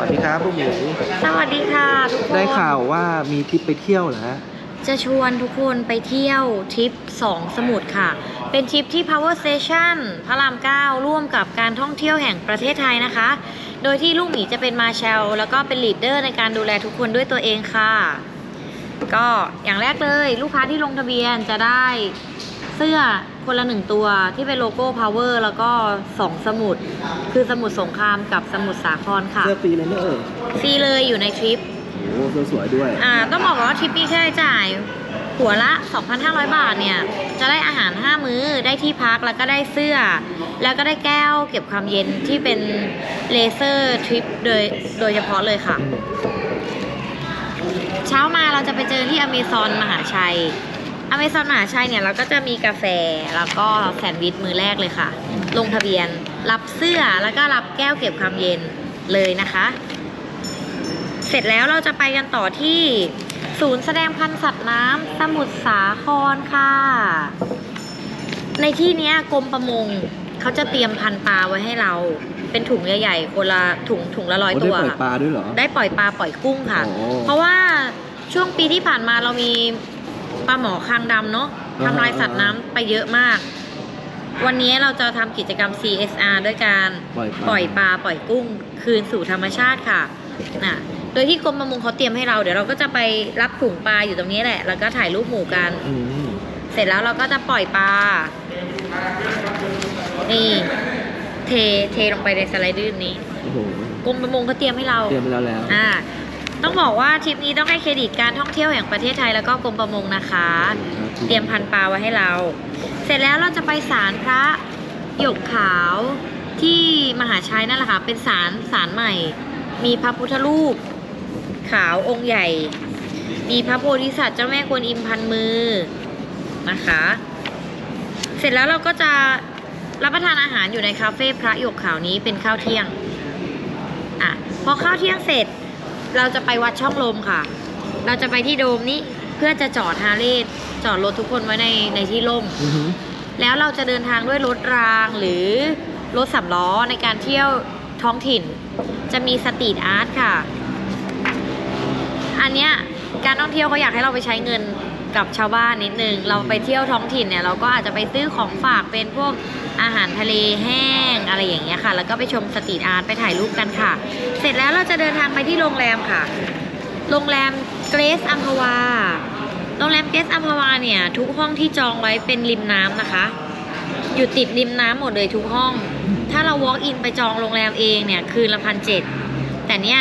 วัสดีครับลูกหมูสวัสดีค่ะทุกคน ได้ข่าวว่ามีทริปไปเที่ยวเหรอฮะจะชวนทุกคนไปเที่ยวทริป 2 สมุทรค่ะ เป็นทริปที่ Power Station พระราม 9 ร่วมกับการท่องเที่ยวแห่งประเทศไทยนะคะ โดยที่ลูกหมีจะเป็นมาแชลแล้วก็เป็นลีดเดอร์ในการดูแลทุกคนด้วยตัวเองค่ะ ก็อย่างแรกเลย ลูกค้าที่ลงทะเบียนจะได้เสื้อ คนละหนึ่งตัวที่เป็นโลโก้ Power แล้วก็2สมุด คือสมุดสงครามกับสมุดสาครค่ะเสื้อฟรีเลยเนอะเออฟรีเลยอยู่ในทริปโอ้โหเสื้อสวยด้วย อ่าต้องบอกก่อนว่าทริปนี้ค่าใช้จ่ายหัวละ 2,500 บาทเนี่ย จะได้อาหาร 5 มื้อได้ที่พักแล้วก็ได้เสื้อ แล้วก็ได้แก้วเก็บความเย็นที่เป็นเลเซอร์ทริปโดยโดยเฉพาะเลยค่ะ เช้ามาเราจะไปเจอที่อเมซอนมหาชัย อเมซอนมหาชัยเนี่ยเราก็จะมีกาแฟแล้วก็แซนด์วิชมือแรกเลยค่ะ ลงทะเบียนรับเสื้อแล้วก็รับแก้วเก็บความเย็นเลยนะคะ เสร็จแล้วเราจะไปกันต่อที่ศูนย์แสดงพันธุ์สัตว์น้ำสมุทรสาครค่ะ ในที่เนี้ยกรมประมงเขาจะเตรียมพันธุ์ปลาไว้ให้เรา เป็นถุงใหญ่ๆคนละถุงถุงละร้อยโอ้ตัได้วปล่อยค่ะปลาด้วยเหรอ ได้ปล่อยปลาปล่อยกุ้งค่ะโอ้เพราะว่าช่วงปีที่ผ่านมาเรามี ปลาหมอคางดำเนาะอ่าทำลายสัตว์น้ำไปเยอะมาก วันนี้เราจะทำกิจกรรม CSR ด้วยการปล่อยปลาปล่อยปลาปล่อยกุ้งคืนสู่ธรรมชาติค่ะน่ะโดยที่กรมประมงเขาเตรียมให้เราเดี๋ยวเราก็จะไปรับถุงปลาอยู่ตรงนี้แหละ แล้วก็ถ่ายรูปหมู่กันอืมเสร็จแล้วเราก็จะปล่อยปลา นี่ เทเทลงไปในสไลเดอร์นี้โอ้โหกรมประมงเขาเตรียมให้เรา เตรียมไปแล้วแล้ว อ่า ต้องบอกว่าทริปนี้ต้องให้เครดิตการท่องเที่ยวแห่งประเทศไทยแล้วก็กรมประมงนะคะ เตรียมพันปลาไว้ให้เรา เสร็จแล้วเราจะไปศาลพระหยกขาวที่มหาชัยนั่นแหละค่ะ เป็นศาลศาลใหม่ มีพระพุทธรูป ขาวองค์ใหญ่ มีพระโพธิสัตว์เจ้าแม่กวนอิมพันมือนะคะ เสร็จแล้วเราก็จะรับประทานอาหารอยู่ในคาเฟ่พระหยกขาวนี้เป็นข้าวเที่ยงอะพอข้าวเที่ยงเสร็จ เราจะไปวัดช่องลมค่ะ เราจะไปที่โดมนี้เพื่อจะจอดฮาร์เลย์จอดรถทุกคนไว้ในในที่ร่ม อือหือแล้วเราจะเดินทางด้วยรถรางหรือรถสำล้อในการเที่ยวท้องถิ่น จะมีสตรีทอาร์ตค่ะ อันเนี้ยการท่องเที่ยวเขาอยากให้เราไปใช้เงิน กับชาวบ้านนิดนึง เราไปเที่ยวท้องถิ่นเนี่ยเราก็อาจจะไปซื้อของฝากเป็นพวกอาหารทะเลแห้งอะไรอย่างเงี้ยค่ะ แล้วก็ไปชมสตรีทอาร์ตไปถ่ายรูปกันค่ะ เสร็จแล้วเราจะเดินทางไปที่โรงแรมค่ะ โรงแรมเกรซอัมพวา โรงแรมเกรซอัมพวาเนี่ยทุกห้องที่จองไว้เป็นริมน้ำนะคะ อยู่ติดริมน้ำหมดเลยทุกห้อง ถ้าเรา walk in ไปจองโรงแรมเองเนี่ยคืนละพันเจ็ดแต่เนี่ย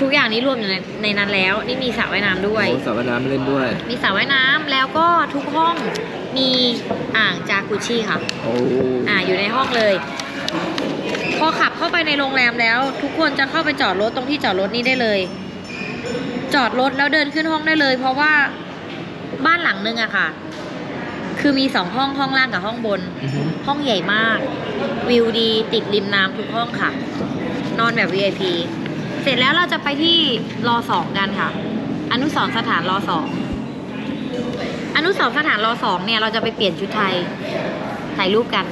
ทุกอย่างนี้รวมอยู่ในในนั้นแล้ว นี่มีสระว่ายน้ำด้วย โอ้สระว่ายน้ำเล่นด้วย มีสระว่ายน้ำแล้วก็ทุกห้องมีอ่างจากุชิค่ะ โอ้อ่าอยู่ในห้องเลย พอขับเข้าไปในโรงแรมแล้ว ทุกคนจะเข้าไปจอดรถตรงที่จอดรถนี้ได้เลย จอดรถแล้วเดินขึ้นห้องได้เลย เพราะว่าบ้านหลังนึงอะค่ะ คือมีสองห้องห้องล่างกับห้องบน อือหือห้องใหญ่มาก วิวดีติดริมน้ำทุกห้องค่ะ นอนแบบ VIP เสร็จแล้วเราจะไปที่รอสองกันค่ะ อนุสรณ์สถานรอสองอนุสรณ์สถานรอสองเนี่ยเราจะไปเปลี่ยนชุดไทยถ่ายรูปกัน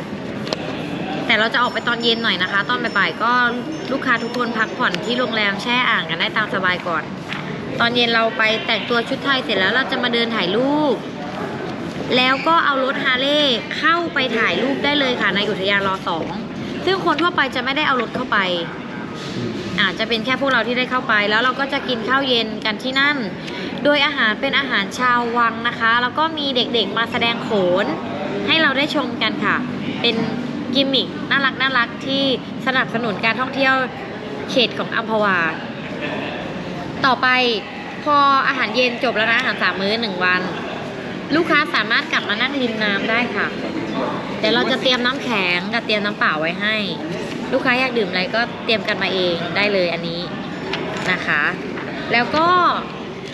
แต่เราจะออกไปตอนเย็นหน่อยนะคะ ตอนบ่ายๆก็ลูกค้าทุกคนพักผ่อนที่โรงแรมแช่อ่างกันได้ตามสบายก่อน ตอนเย็นเราไปแต่งตัวชุดไทยเสร็จแล้วเราจะมาเดินถ่ายรูป แล้วก็เอารถฮาร์เลย์เข้าไปถ่ายรูปได้เลยค่ะในอุทยานรอสองซึ่งคนทั่วไปจะไม่ได้เอารถเข้าไป อาจจะเป็นแค่พวกเราที่ได้เข้าไป แล้วเราก็จะกินข้าวเย็นกันที่นั่น โดยอาหารเป็นอาหารชาววังนะคะ แล้วก็มีเด็กๆมาแสดงโขน ให้เราได้ชมกันค่ะ เป็นกิมมิคน่ารักน่ารักที่สนับสนุนการท่องเที่ยวเขตของอัมพวา ต่อไปพออาหารเย็นจบแล้วนะอาหารสามมื้อหนึ่งวัน ลูกค้าสามารถกลับมานั่งริมน้ำได้ค่ะเดี๋ยวเราจะเตรียมน้ำแข็งกับเตรียมน้ำเปล่าไว้ให้ ลูกค้าอยากดื่มอะไรก็เตรียมกันมาเองได้เลยอันนี้นะคะ แล้วก็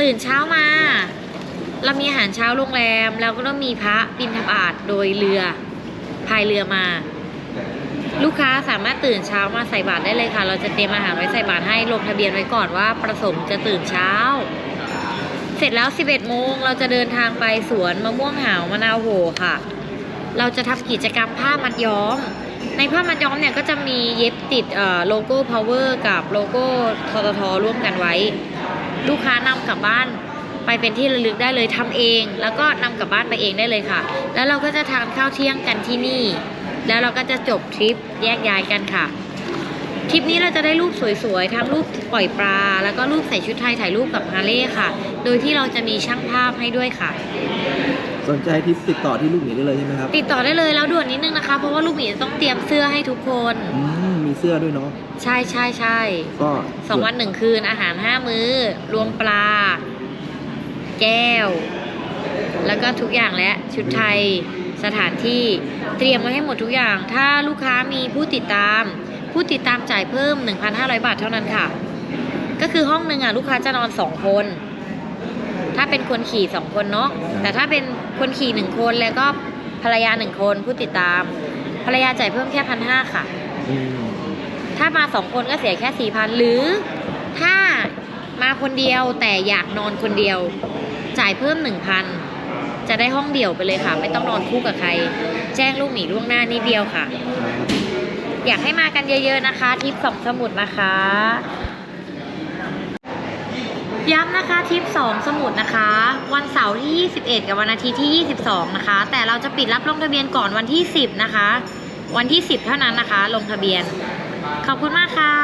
ตื่นเช้ามา เรามีอาหารเช้าโรงแรม แล้วก็ต้องมีพระบินทบาทโดยเรือพายเรือมา ลูกค้าสามารถตื่นเช้ามาใส่บาตรได้เลยค่ะ เราจะเตรียมอาหารไว้ใส่บาตรให้ลงทะเบียนไว้ก่อนว่าประสงค์จะตื่นเช้า เสร็จแล้ว 11โมงเราจะเดินทางไปสวนมะม่วงหาวมะนาวโหค่ะ เราจะทำกิจกรรมผ้ามัดย้อม ในผ้ามัดย้อมเนี่ยก็จะมีเย็บติดโลโก้ power กับโลโก้ทททร่วมกันไว้ ลูกค้านำกลับบ้านไปเป็นที่ระลึกได้เลยทำเอง แล้วก็นำกลับบ้านไปเองได้เลยค่ะ แล้วเราก็จะทานข้าวเที่ยงกันที่นี่ แล้วเราก็จะจบทริปแยกย้ายกันค่ะทริปนี้เราจะได้รูปสวยๆทั้งรูปปล่อยปลา แล้วก็รูปใส่ชุดไทยถ่ายรูปกับฮาเล่ค่ะ โดยที่เราจะมีช่างภาพให้ด้วยค่ะ สนใจทริปติดต่อที่ลูกหมีได้เลยใช่ไหมครับติดต่อได้เลยแล้วด่วนนิดนึงนะคะ เพราะว่าลูกหมีจะต้องเตรียมเสื้อให้ทุกคน อืมมีเสื้อด้วยเนาะใช่ใช่ใช่ก็สองวันหนึ่งคืนอาหารห้ามื้อ รวมปลา แก้ว แล้วก็ทุกอย่างและชุดไทยสถานที่เตรียมไว้ให้หมดทุกอย่าง ถ้าลูกค้ามีผู้ติดตาม ผู้ติดตามจ่ายเพิ่ม 1,500 บาทเท่านั้นค่ะ ก็คือห้องหนึ่งอะลูกค้าจะนอนสองคน ถ้าเป็นคนขี่สองคนเนาะแต่ถ้าเป็นคนขี่หนึ่งคนแล้วก็ภรรยาหนึ่งคนผู้ติดตาม ภรรยาจ่ายเพิ่มแค่พันห้าค่ะ อืมถ้ามาสองคนก็เสียแค่สี่พันหรือถ้ามาคนเดียวแต่อยากนอนคนเดียว จ่ายเพิ่มหนึ่งพันจะได้ห้องเดี่ยวไปเลยค่ะ ไม่ต้องนอนคู่กับใคร แจ้งลูกหมีล่วงหน้านิดเดียวค่ะครับอยากให้มากันเยอะๆนะคะทริปสองสมุดนะคะ ย้ำนะคะทริป 2 สมุดนะคะ วันเสาร์ที่ 21 กับวันอาทิตย์ที่ 22 นะคะ แต่เราจะปิดรับลงทะเบียนก่อนวันที่ 10 นะคะ วันที่ 10 เท่านั้นนะคะ ลงทะเบียน ขอบคุณมากค่ะ